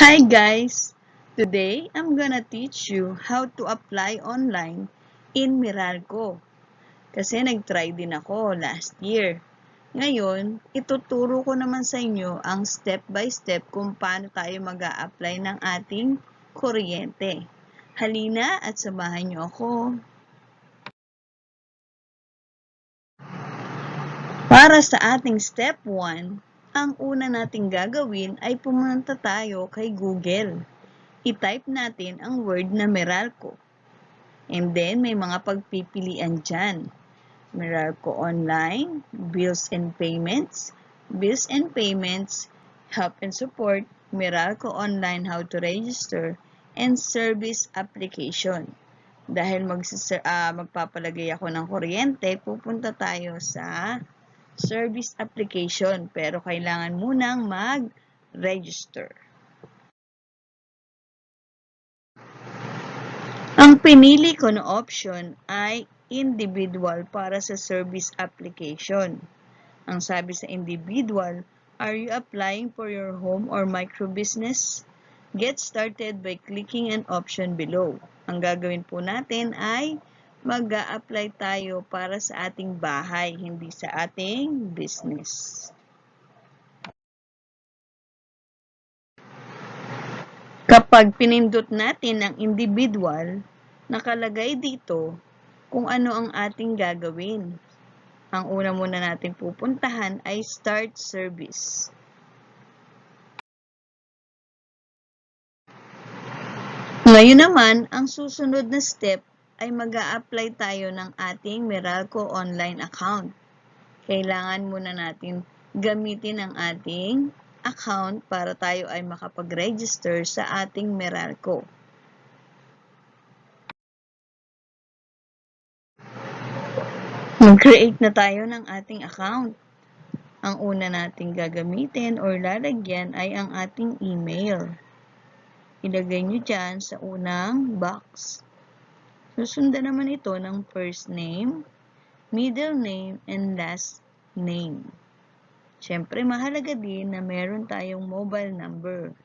Hi guys! Today, I'm gonna teach you how to apply online in Meralco. Kasi nag-try din ako last year. Ngayon, ituturo ko naman sa inyo ang step by step kung paano tayo mag apply ng ating kuryente. Halina at samahan niyo ako. Para sa ating step 1, ang una nating gagawin ay pumunta tayo kay Google. I-type natin ang word na Meralco. And then, may mga pagpipilian dyan. Meralco Online, Bills and Payments, Bills and Payments, Help and Support, Meralco Online How to Register, and Service Application. Dahil magsis- ah, magpapalagay ako ng kuryente, pupunta tayo sa service application pero kailangan munang mag-register. Ang pinili ko na option ay individual para sa service application. Ang sabi sa individual, are you applying for your home or micro business? Get started by clicking an option below. Ang gagawin po natin ay mag apply tayo para sa ating bahay, hindi sa ating business. Kapag pinindot natin ang individual, nakalagay dito kung ano ang ating gagawin. Ang una muna natin pupuntahan ay start service. Ngayon naman, ang susunod na step ay mag apply tayo ng ating Meralco online account. Kailangan muna natin gamitin ang ating account para tayo ay makapag-register sa ating Meralco. Mag-create na tayo ng ating account. Ang una nating gagamitin or lalagyan ay ang ating email. Ilagay nyo dyan sa unang box. Susundan naman ito ng first name, middle name, and last name. Siyempre, mahalaga din na meron tayong mobile number.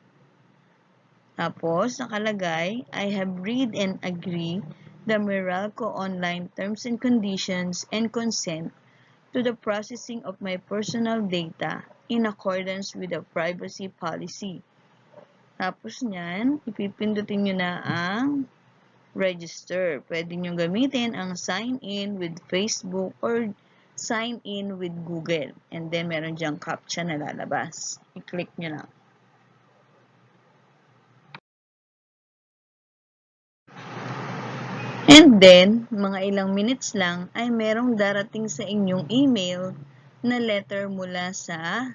Tapos, nakalagay, I have read and agree the Meralco online terms and conditions and consent to the processing of my personal data in accordance with the privacy policy. Tapos niyan, ipipindutin nyo na ang register. Pwede nyo gamitin ang sign in with Facebook or sign in with Google. And then, meron dyang captcha na lalabas. I-click nyo lang. And then, mga ilang minutes lang ay merong darating sa inyong email na letter mula sa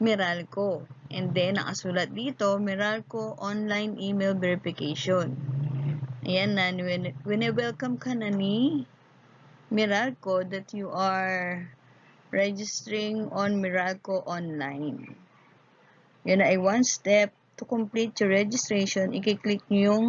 Meralco. And then, nakasulat dito, Meralco Online Email Verification. Ayan na, wini-welcome ka na ni Meralco that you are registering on Meralco Online. Yun ay one step to complete your registration. I-click nyo yung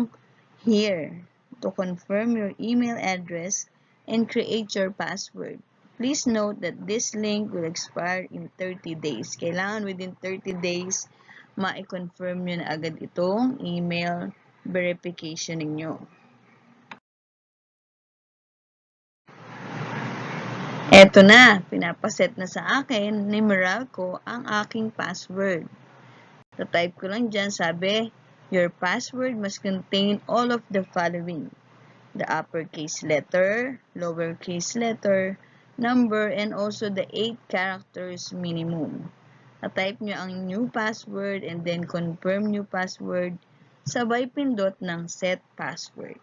here to confirm your email address and create your password. Please note that this link will expire in 30 days. Kailangan within 30 days, ma-confirm nyo na agad itong email verification ninyo. Eto na, pinapaset na sa akin ni Meralco ang aking password. Sa-type ko lang dyan, sabi, Your password must contain all of the following. The uppercase letter, lowercase letter, number, and also the 8 characters minimum. At-type nyo ang new password and then confirm new password, sabay pindot ng set password.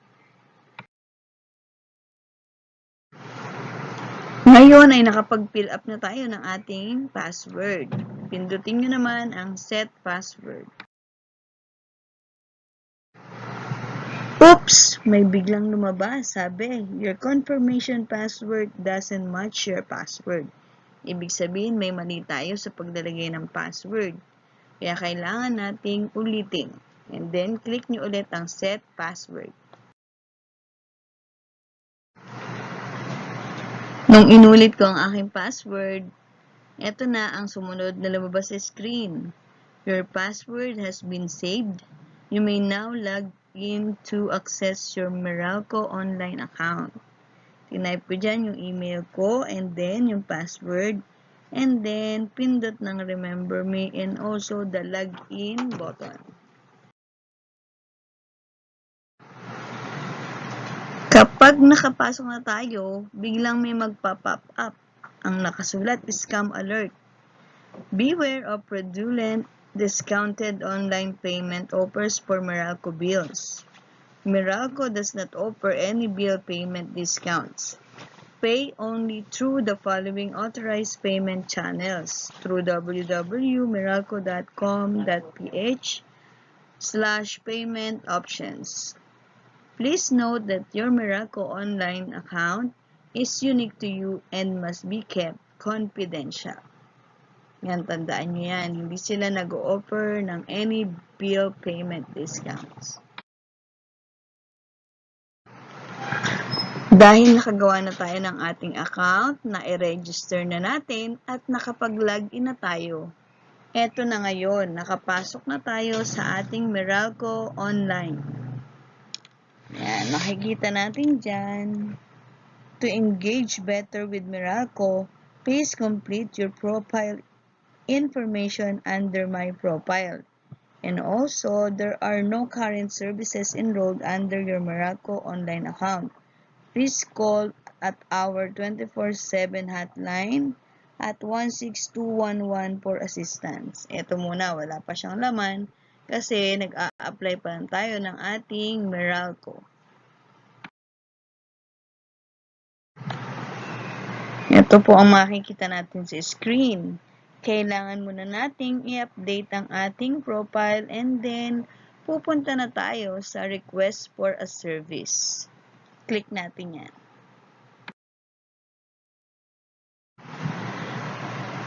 Ngayon ay nakapag-fill up na tayo ng ating password. Pindutin nyo naman ang set password. Oops! May biglang lumabas. Sabi, your confirmation password doesn't match your password. Ibig sabihin, may mali tayo sa paglalagay ng password. Kaya kailangan nating ulitin. And then, click nyo ulit ang set password. Nung inulit ko ang aking password, eto na ang sumunod na lumabas sa screen. Your password has been saved. You may now log in to access your Meralco online account. Tinype ko dyan yung email ko and then yung password and then pindot ng remember me and also the login button. Kapag nakapasok na tayo, biglang may magpa-pop up. Ang nakasulat scam alert. Beware of fraudulent discounted online payment offers for Meralco bills. Meralco does not offer any bill payment discounts. Pay only through the following authorized payment channels through www.meralco.com.ph slash payment options. Please note that your Meralco online account is unique to you and must be kept confidential. Yan, tandaan nyo yan. Hindi sila nag-offer ng any bill payment discounts. Dahil nakagawa na tayo ng ating account, na i-register na natin, at nakapag-login na tayo. Eto na ngayon, nakapasok na tayo sa ating Meralco Online. Yan, makikita natin dyan. To engage better with Meralco, please complete your profile information under my profile. And also, there are no current services enrolled under your Meralco online account. Please call at our 24-7 hotline at 16211 for assistance. Ito muna, wala pa siyang laman kasi nag-a-apply pa lang tayo ng ating Meralco. Ito po ang makikita natin sa screen. Kailangan muna nating i-update ang ating profile and then pupunta na tayo sa request for a service. Click natin yan.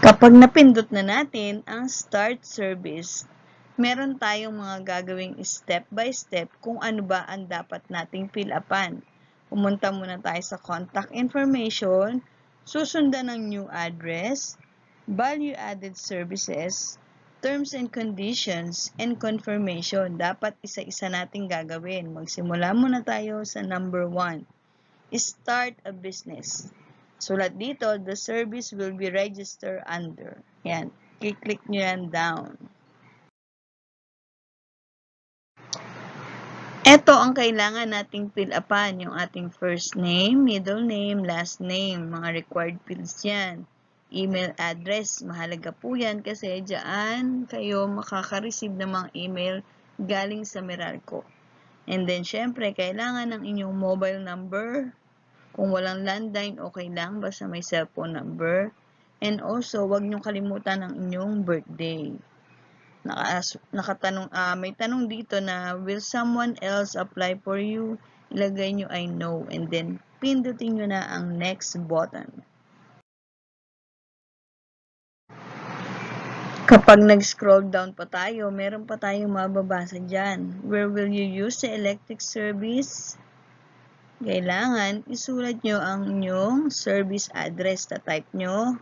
Kapag napindot na natin ang start service, meron tayong mga gagawing step by step kung ano ba ang dapat nating fill upan. Pumunta muna tayo sa contact information, susundan ng new address, value added services, terms and conditions, and confirmation. Dapat isa-isa nating gagawin. Magsimula muna tayo sa number 1. Start a business. Sulat dito, the service will be registered under. Yan. Kiklik nyo yan down. Ito ang kailangan nating fill upan, yung ating first name, middle name, last name, mga required fields yan. Email address, mahalaga po yan kasi dyan kayo makaka-receive ng mga email galing sa Meralco. And then, syempre, kailangan ng inyong mobile number. Kung walang landline, okay lang, basta may cellphone number. And also, wag niyong kalimutan ang inyong birthday. Naka, nakatanong, uh, may tanong dito na, will someone else apply for you? Ilagay nyo I know. And then, pindutin nyo na ang next button. Kapag nag-scroll down pa tayo, meron pa tayong mababasa dyan. Where will you use the electric service? Kailangan isulat nyo ang inyong service address. Ta-type nyo,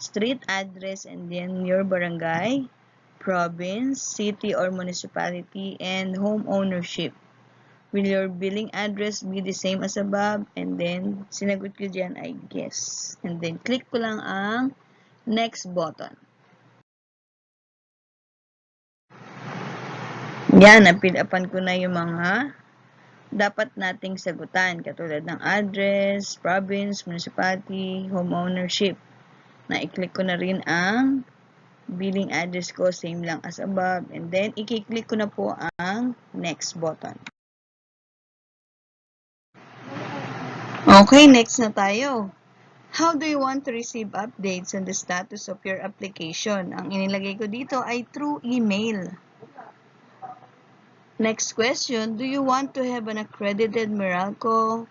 street address, and then your barangay, province, city or municipality, and home ownership. Will your billing address be the same as above? And then, sinagot ko dyan ay yes. And then, click ko lang ang next button. Yan, napil-upan ko na yung mga dapat nating sagutan katulad ng address, province, municipality, home ownership. Na-click ko na rin ang billing address ko, same lang as above. And then, i-click ko na po ang next button. Okay, next na tayo. How do you want to receive updates on the status of your application? Ang inilagay ko dito ay through email. Next question, do you want to have an accredited Meralco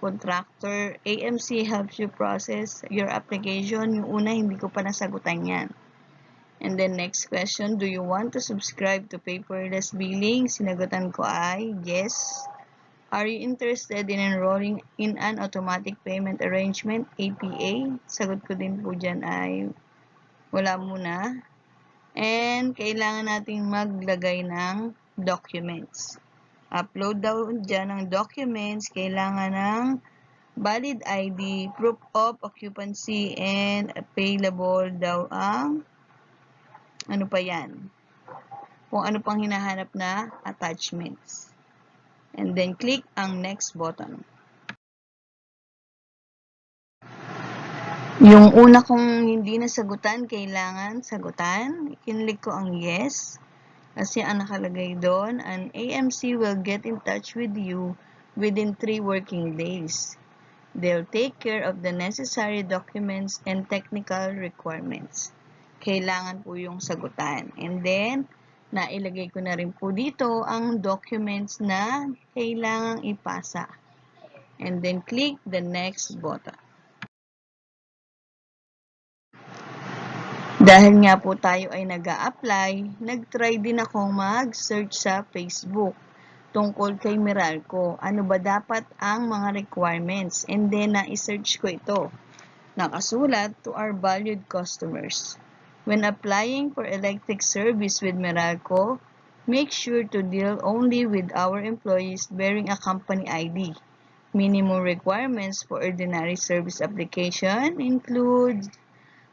contractor? AMC helps you process your application. Yung una, hindi ko pa nasagutan yan. And then next question, do you want to subscribe to paperless billing? Sinagutan ko ay yes. Are you interested in enrolling in an automatic payment arrangement, APA? Sagot ko din po dyan ay wala muna. And kailangan nating maglagay ng documents. Upload daw dyan ng documents. Kailangan ng valid ID, proof of occupancy, and available daw ang ano pa yan? Kung ano pang hinahanap na attachments. And then click ang next button. Yung una kong hindi nasagutan, kailangan sagutan. Kinlik ko ang yes. Kasi ang nakalagay doon, an AMC will get in touch with you within 3 working days. They'll take care of the necessary documents and technical requirements. Kailangan po yung sagutan. And then, nailagay ko na rin po dito ang documents na kailangang ipasa. And then, click the next button. Dahil nga po tayo ay nag apply nag-try din akong mag-search sa Facebook tungkol kay Meralco. Ano ba dapat ang mga requirements? And then, na-search ko ito. Nakasulat to our valued customers. When applying for electric service with Meralco, make sure to deal only with our employees bearing a company ID. Minimum requirements for ordinary service application include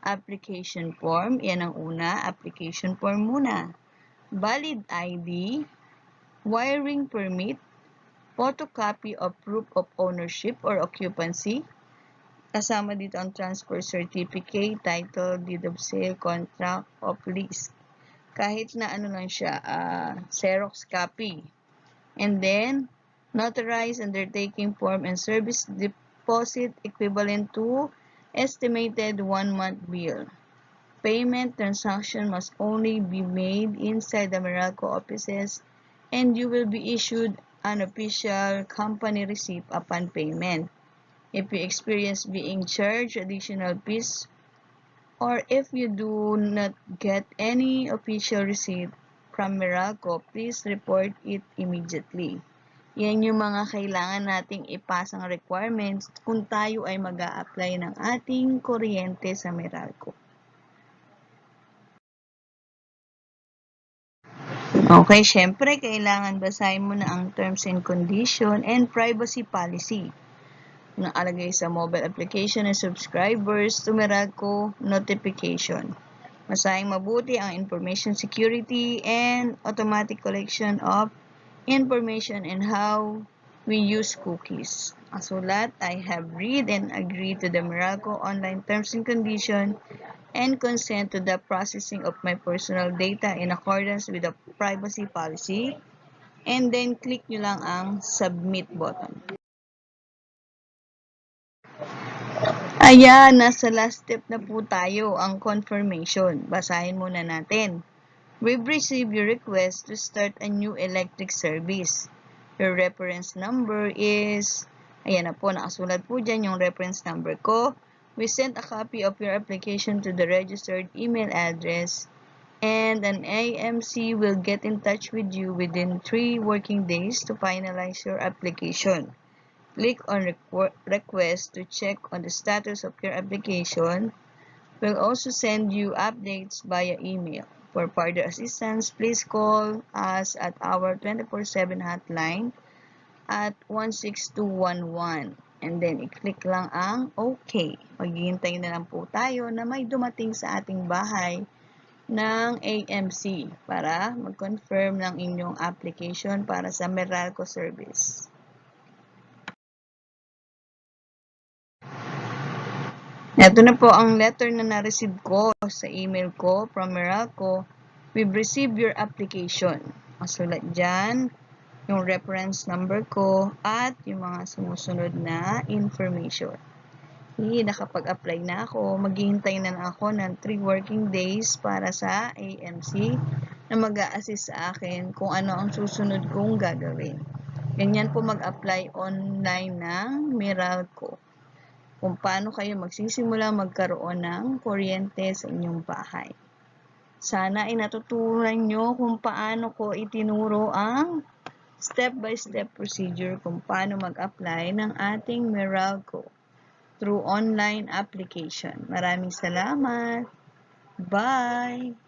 application form. Yan ang una, application form muna. Valid ID, wiring permit, photocopy of proof of ownership or occupancy, kasama dito ang transfer certificate, title, deed of sale, contract of lease. Kahit na ano lang siya, uh, Xerox copy. And then, notarized undertaking form and service deposit equivalent to estimated one-month bill. Payment transaction must only be made inside the Meralco offices and you will be issued an official company receipt upon payment. If you experience being charged additional fees or if you do not get any official receipt from Meralco, please report it immediately. Yan yung mga kailangan nating ipasang requirements kung tayo ay mag apply ng ating kuryente sa Meralco. Okay, syempre, kailangan basahin mo na ang terms and condition and privacy policy na alagay sa mobile application ng subscribers to Meralco notification. Masayang mabuti ang information security and automatic collection of information and how we use cookies. Ang sulat, I have read and agreed to the Meralco online terms and conditions and consent to the processing of my personal data in accordance with the privacy policy. And then, click nyo lang ang submit button. Ayan, nasa last step na po tayo, ang confirmation. Basahin muna natin. We've received your request to start a new electric service. Your reference number is, ayan na po, nakasulat po dyan yung reference number ko. We sent a copy of your application to the registered email address and an AMC will get in touch with you within 3 working days to finalize your application. Click on request to check on the status of your application. We'll also send you updates via email. For further assistance, please call us at our 24-7 hotline at 16211. And then, i-click lang ang OK. Maghihintay na lang po tayo na may dumating sa ating bahay ng AMC para mag-confirm ng inyong application para sa Meralco service. Ito na po ang letter na na-receive ko sa email ko from Meralco. We've received your application. Masulat dyan yung reference number ko at yung mga sumusunod na information. Okay, nakapag-apply na ako. Maghihintay na ako ng 3 working days para sa AMC na mag assist sa akin kung ano ang susunod kong gagawin. Ganyan po mag-apply online ng Meralco kung paano kayo magsisimula magkaroon ng kuryente sa inyong bahay. Sana ay natutunan nyo kung paano ko itinuro ang step-by-step -step procedure kung paano mag-apply ng ating Meralco through online application. Maraming salamat! Bye!